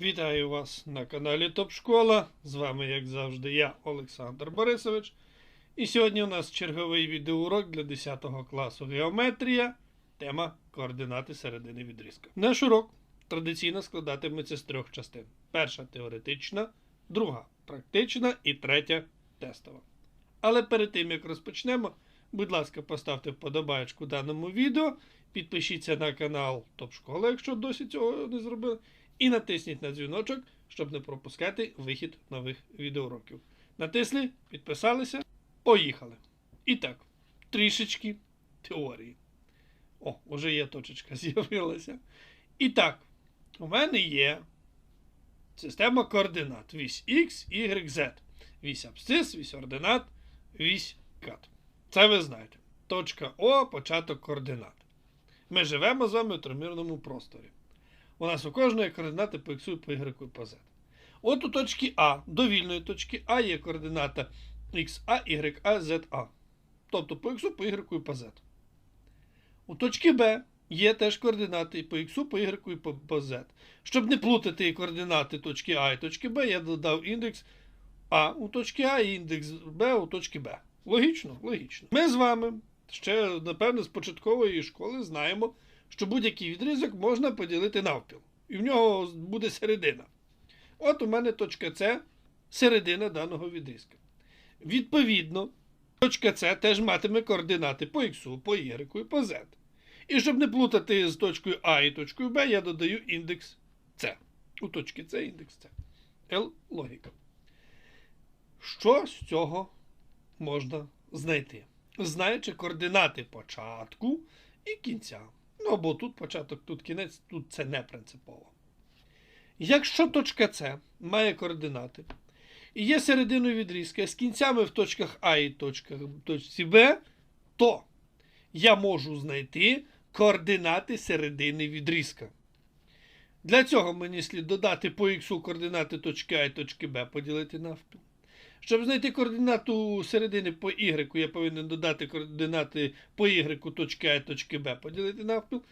Вітаю вас на каналі Топ Школа. З вами, як завжди, я, Олександр Борисович. І сьогодні у нас черговий відеоурок для 10 класу геометрія. Тема координати середини відрізка. Наш урок традиційно складатиметься з трьох частин: перша теоретична, друга практична і третя тестова. Але перед тим як розпочнемо, будь ласка, поставте вподобайку даному відео, підпишіться на канал Топ Школа, якщо досі цього не зробили. І натисніть на дзвіночок, щоб не пропускати вихід нових відеоуроків. Натисли, підписалися, поїхали. І так, трішечки теорії. О, вже є точечка з'явилася. І так, у мене є система координат. Вісь X, Y, Z. Вісь абсцис, вісь ординат, вісь кат. Це ви знаєте. Точка О, початок координат. Ми живемо з вами в тримірному просторі. У нас у кожної координати по X, по Y по Z. От у точці А, до вільної точки А є координата XA, YA, ZA. Тобто по X, по Y по Z. У точці Б є теж координати по X, по Y і по, Z. Щоб не плутати координати точки А і точки Б, я додав індекс А у точці А і індекс Б у точці Б. Логічно? Логічно. Ми з вами ще, напевно, з початкової школи знаємо, що будь-який відрізок можна поділити навпіл. І в нього буде середина. От у мене точка С середина даного відрізка. Відповідно, точка С теж матиме координати по Х, по Y і по Z. І щоб не плутати з точкою А і точкою Б, я додаю індекс С. У точки С індекс С. Л логіка. Що з цього можна знайти? Знаючи координати початку і кінця. Ну, бо тут початок, тут кінець, тут це не принципово. Якщо точка С має координати і є серединою відрізка з кінцями в точках А і точках, точці Б, то я можу знайти координати середини відрізка. Для цього мені слід додати по х координати точки А і точки Б поділити навпіл. Щоб знайти координату середини по Y, я повинен додати координати по Y точки А і точки Б поділити навпіл.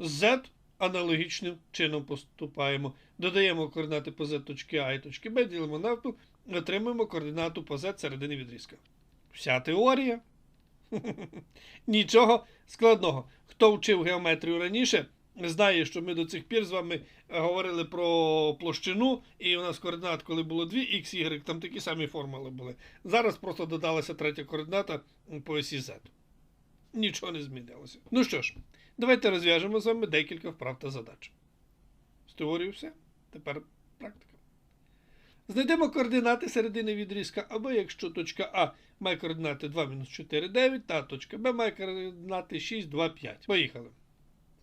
Z аналогічним чином поступаємо. Додаємо координати по Z точки А і точки Б, ділимо навпіл, отримуємо координату по Z середини відрізка. Вся теорія. Нічого складного. Хто вчив геометрію раніше, знає, що ми до цих пір з вами говорили про площину, і у нас координат, коли було 2 x, y, там такі самі формули були. Зараз просто додалася третя координата по осі Z. Нічого не змінилося. Ну що ж, давайте розв'яжемо з вами декілька вправ та задач. З теорією все. Тепер практика. Знайдемо координати середини відрізка, або якщо точка А має координати 2 мінус 4, 9, та точка Б має координати 6, 2, 5. Поїхали.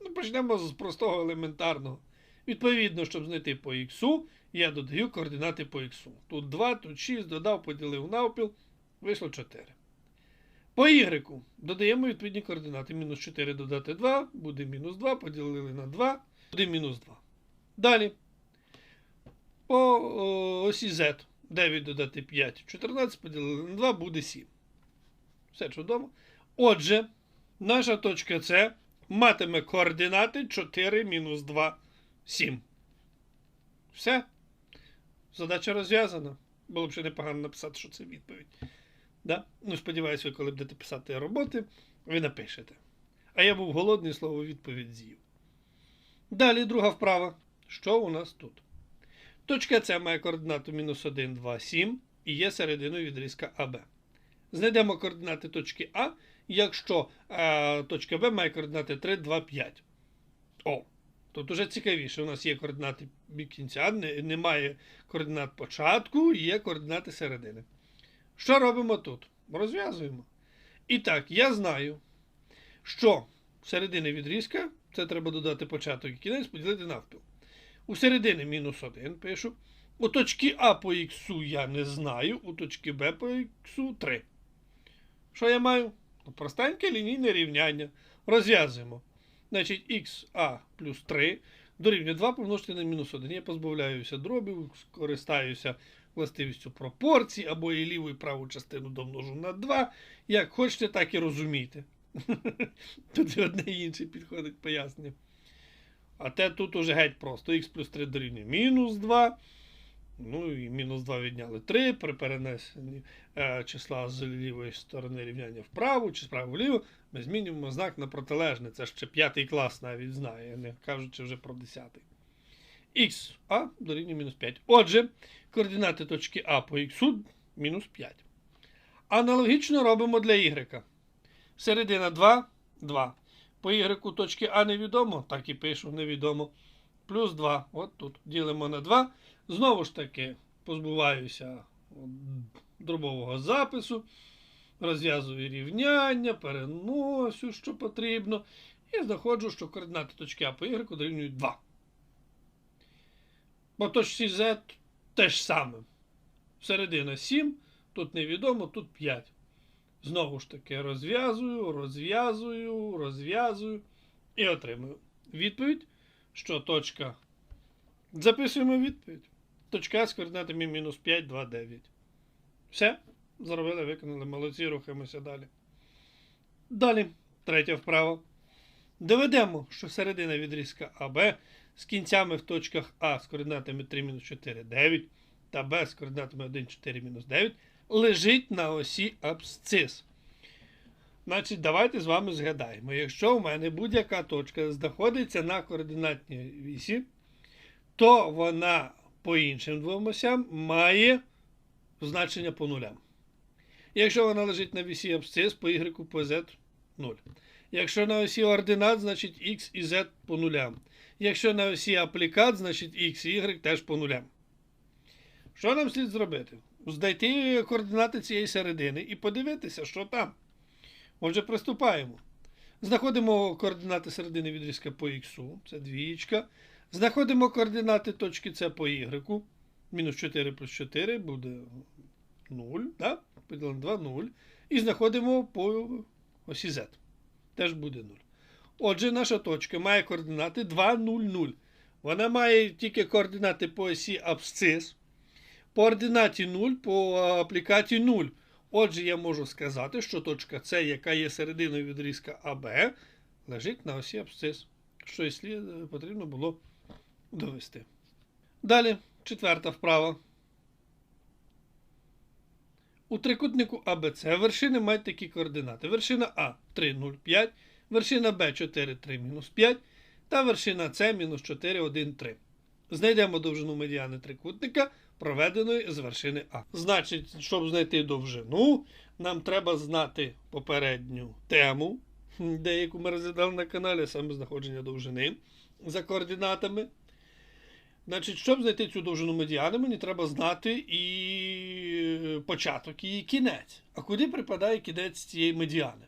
Ну, почнемо з простого елементарного. Відповідно, щоб знайти по х, я додаю координати по х. Тут 2, тут 6, додав, поділив навпіл, вийшло 4. По y додаємо відповідні координати. Мінус 4 додати 2, буде мінус 2, поділили на 2, буде мінус 2. Далі. По осі z 9 додати 5, 14 поділили на 2, буде 7. Все чудово. Отже, наша точка С матиме координати 4 мінус 2, 7. Все. Задача розв'язана. Було б ще непогано написати, що це відповідь. Да? Ну, сподіваюся, ви коли будете писати роботи, ви напишете. А я був голодний, слово відповідь з'їв. Далі друга вправа. Що у нас тут? Точка С має координату мінус 1, 2, 7 і є серединою відрізка АБ. Знайдемо координати точки А, якщо е, точка Б має координати 3, 2, 5. О, тут уже цікавіше. У нас є координати кінця, не, немає координат початку, є координати середини. Що робимо тут? Розв'язуємо. І так, я знаю, що середини відрізка, це треба додати початок і кінець, поділити навпіл. У середини мінус 1 пишу. У точки А по х я не знаю, у точки Б по х 3. Що я маю? Ну, Простеньке лінійне рівняння. Розв'язуємо. Значить, ха плюс 3 дорівнює 2 помножити на мінус 1. Я позбавляюся дробів, скористаюся властивістю пропорцій, або і ліву і праву частину домножу на 2. Як хочете, так і розумійте. Тут і одне і інше підходить пояснення. А те тут уже геть просто х плюс 3 дорівнює мінус 2. Ну і мінус 2 відняли 3 при перенесенні е, числа з лівої сторони рівняння вправо чи справа вліво. Ми змінюємо знак на протилежне. Це ще п'ятий клас навіть знає, не кажучи вже про десятий. Х а дорівнює мінус 5. Отже, координати точки А по х мінус 5. Аналогічно робимо для y. Середина 2, 2. По y точки А невідомо, так і пишу, невідомо. Плюс 2. От тут ділимо на 2. Знову ж таки, позбуваюся дробового запису, розв'язую рівняння, переносю, що потрібно, і знаходжу, що координати точки А по y дорівнюють 2. По точці Z те ж саме. Середина 7, тут невідомо, тут 5. Знову ж таки, розв'язую, розв'язую, розв'язую і отримую відповідь, що точка. Записуємо відповідь. Точка з координатами мінус 5, 2, 9. Все. Зробили, виконали. Молодці, рухаємося далі. Далі, третя вправа. Доведемо, що середина відрізка АБ з кінцями в точках А з координатами 3, мінус 4, 9 та Б з координатами 1, 4, мінус 9 лежить на осі абсцис. Значить, давайте з вами згадаємо. Якщо у мене будь-яка точка знаходиться на координатній вісі, то вона по іншим двом осям має значення по нулям. Якщо вона лежить на вісі абсцис, по y по z 0. Якщо на осі ординат, значить x і z по нулям. Якщо на осі аплікат, значить x і y теж по нулям. Що нам слід зробити? Знайти координати цієї середини і подивитися, що там. Отже, приступаємо. Знаходимо координати середини відрізка по х, це двієчка. Знаходимо координати точки С по y. Мінус 4 плюс 4 буде 0. Да? Поділимо 2, 0. І знаходимо по осі Z. Теж буде 0. Отже, наша точка має координати 2, 0, 0. Вона має тільки координати по осі абсцис. По ординаті 0, по аплікаті 0. Отже, я можу сказати, що точка С, яка є серединою відрізка АБ, лежить на осі абсцис. Що слід потрібно було довести. Далі, четверта вправа. У трикутнику АБЦ вершини мають такі координати. Вершина А 3, 0, 5, вершина Б 4, 3, мінус 5 та вершина С мінус 4, 1, 3. Знайдемо довжину медіани трикутника, проведеної з вершини А. Значить, щоб знайти довжину, нам треба знати попередню тему, деяку ми розглядали на каналі, саме знаходження довжини за координатами. Значить, щоб знайти цю довжину медіани, мені треба знати і початок, і кінець. А куди припадає кінець цієї медіани?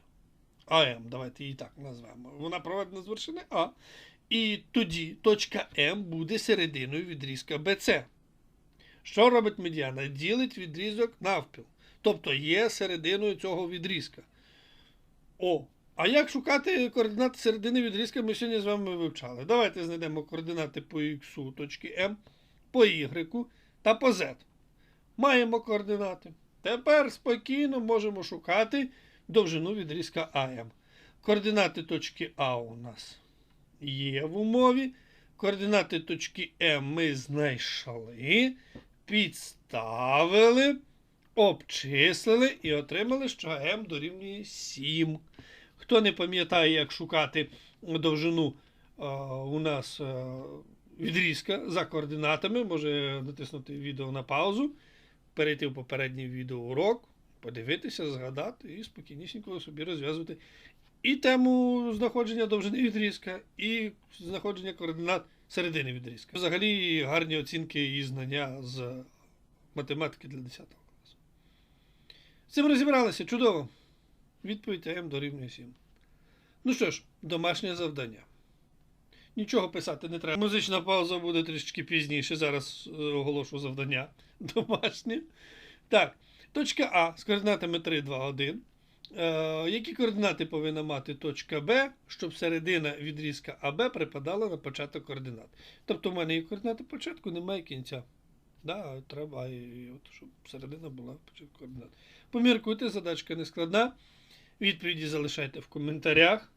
АМ, давайте її так назвемо. Вона проведена з вершини А. І тоді точка М буде серединою відрізка БЦ. Що робить медіана? Ділить відрізок навпіл. Тобто є серединою цього відрізка. О, а як шукати координати середини відрізка, ми сьогодні з вами вивчали. Давайте знайдемо координати по Х точки М, по Y та по Z. Маємо координати. Тепер спокійно можемо шукати довжину відрізка АМ. Координати точки А у нас є в умові. Координати точки М ми знайшли, підставили, обчислили і отримали, що М дорівнює 7. Хто не пам'ятає, як шукати довжину у нас відрізка за координатами, може натиснути відео на паузу, перейти в попередній відеоурок, подивитися, згадати і спокійнісінько собі розв'язувати і тему знаходження довжини відрізка, і знаходження координат середини відрізка. Взагалі гарні оцінки і знання з математики для 10 класу. З цим розібралися чудово. Відповідь АМ дорівнює 7. Ну що ж, домашнє завдання. Нічого писати не треба. Музична пауза буде трішки пізніше. Зараз е, оголошу завдання домашнє. Так, точка А з координатами 3, 2, 1. Е, які координати повинна мати точка Б, щоб середина відрізка АБ припадала на початок координат? Тобто в мене є координати початку, немає кінця. Да, Треба, і от, щоб середина була початку координат. Поміркуйте, задачка не складна. Відповіді залишайте в коментарях.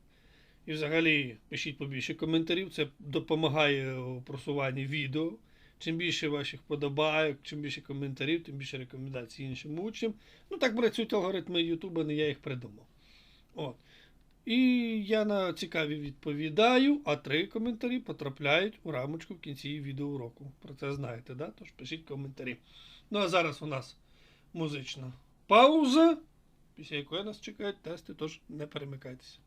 І взагалі пишіть побільше коментарів, це допомагає у просуванні відео. Чим більше ваших подобайок, чим більше коментарів, тим більше рекомендацій іншим учням. Ну так працюють алгоритми Ютуба, не я їх придумав. От. І я на цікаві відповідаю, а три коментарі потрапляють у рамочку в кінці відеоуроку. Про це знаєте, да? Тож пишіть коментарі. Ну а зараз у нас музична пауза, після якої нас чекають тести, тож не перемикайтеся.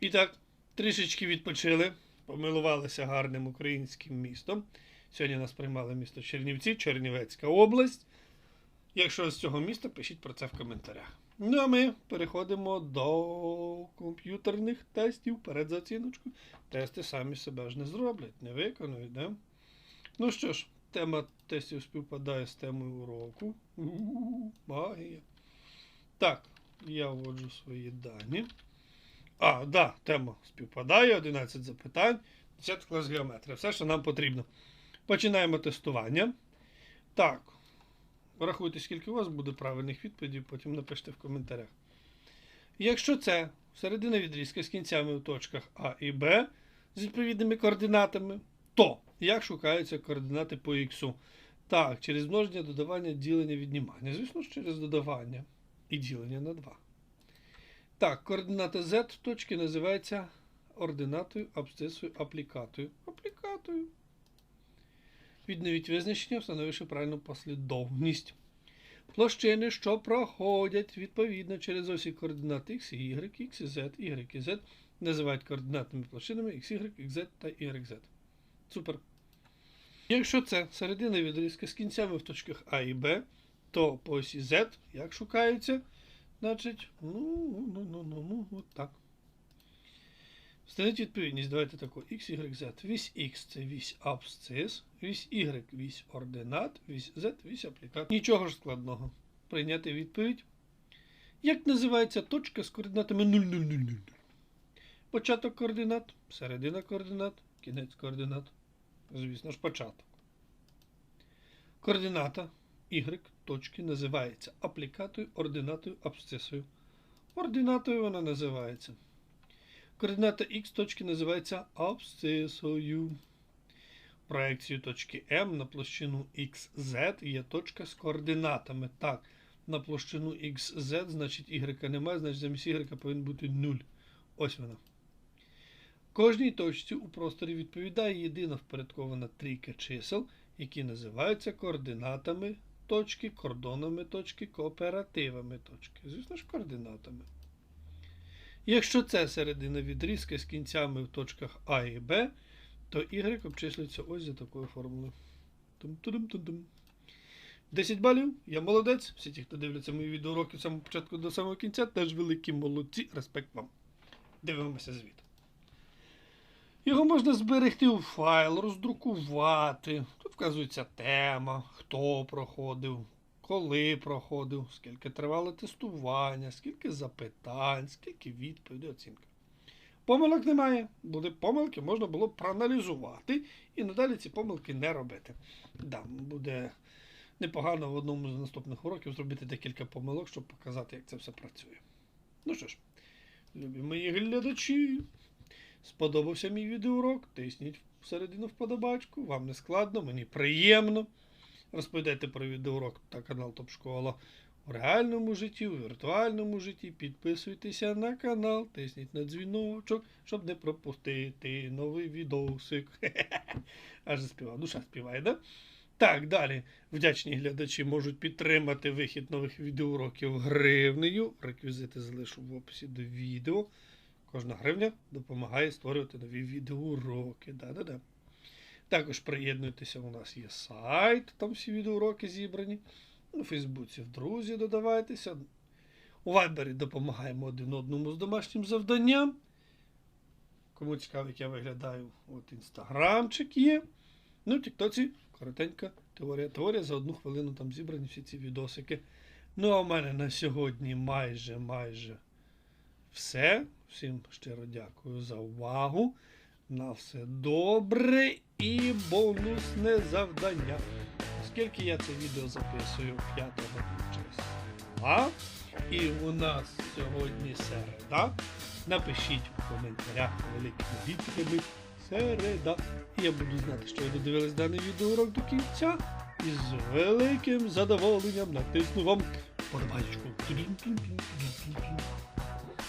І так, трішечки відпочили, помилувалися гарним українським містом. Сьогодні нас приймали місто Чернівці, Чернівецька область. Якщо з цього міста, пишіть про це в коментарях. Ну а ми переходимо до комп'ютерних тестів перед за. Тести самі себе ж не зроблять, не виконують, да? Ну що ж, тема тестів співпадає з темою уроку. У-у-у, Магія. Так, я вводжу свої дані. А, да, тема співпадає, 11 запитань, 10 клас геометрія. Все, що нам потрібно. Починаємо тестування. Так. Рахуйте, скільки у вас буде правильних відповідей, потім напишіть в коментарях. Якщо це середина відрізка з кінцями у точках А і Б з відповідними координатами, то як шукаються координати по х? Так, через множення, додавання, ділення, віднімання. Звісно ж, через додавання і ділення на 2. Так, координата z точки називається ординатою, абсцисою, аплікатою. Аплікатою. Відновіть визначення, встановивши правильну послідовність. Площини, що проходять відповідно через осі координат x, y, x, z, y z, називають координатними площинами x, y, xz та yz. Супер. Якщо це середина відрізка з кінцями в точках А і Б, то по осі z як шукається? Значить, ну, ну, ну, ну, ну, от так. Встановіть відповідність. Давайте таку x, y, z. Вісь x це вісь абсцис, вісь y вісь ординат, вісь z вісь аплікат. Нічого ж складного. Прийняти відповідь. Як називається точка з координатами 0, 0, 0, 0, 0? Початок координат, середина координат, кінець координат. Звісно ж, початок. Координата y точки називається аплікатою, ординатою, абсцисою. Ординатою вона називається. Координата x точки називається абсцисою. Проекцію точки M на площину XZ є точка з координатами. Так, на площину XZ, значить y немає, значить замість y повинен бути 0. Ось вона. Кожній точці у просторі відповідає єдина впорядкована трійка чисел, які називаються координатами точки, кордонами точки, кооперативами точки. Звісно ж, координатами. Якщо це середина відрізка з кінцями в точках А і Б, то y обчислюється ось за такою формулою. Тум-тудум-тудум. 10 балів. Я молодець. Всі ті, хто дивляться мої відеоуроки з самого початку до самого кінця, теж великі молодці. Респект вам. Дивимося звіт. Його можна зберегти у файл, роздрукувати. Тут вказується тема, хто проходив, коли проходив, скільки тривало тестування, скільки запитань, скільки відповідей, оцінка. Помилок немає. Буде помилки, можна було проаналізувати і надалі ці помилки не робити. Да, буде непогано в одному з наступних уроків зробити декілька помилок, щоб показати, як це все працює. Ну що ж, любі мої глядачі. Сподобався мій відеоурок, тисніть всередину вподобачку, вам не складно, мені приємно. Розповідайте про відеоурок та канал Топ Школа у реальному житті, у віртуальному житті. Підписуйтеся на канал, тисніть на дзвіночок, щоб не пропустити новий відосик. Аж заспівав. Душа співає, да? Так, далі. Вдячні глядачі можуть підтримати вихід нових відеоуроків гривнею. Реквізити залишу в описі до відео. Кожна гривня допомагає створювати нові відеоуроки. Да-да-да. Також приєднуйтеся, у нас є сайт, там всі відеоуроки зібрані. У Фейсбуці в друзі додавайтеся. У Вайбері допомагаємо один одному з домашнім завданням. Кому цікаво, як я виглядаю, от інстаграмчик є. Ну, в Тіктоці коротенька теорія. Теорія за одну хвилину там зібрані всі ці відосики. Ну, а в мене на сьогодні майже майже все. Всім щиро дякую за увагу. На все добре і бонусне завдання. Оскільки я це відео записую 5 числа, і у нас сьогодні середа, напишіть у коментарях великими літерами середа. І я буду знати, що ви додивились даний відеоурок до кінця. І з великим задоволенням натисну вам. Тудум-тум-тум-тум-тум-тум.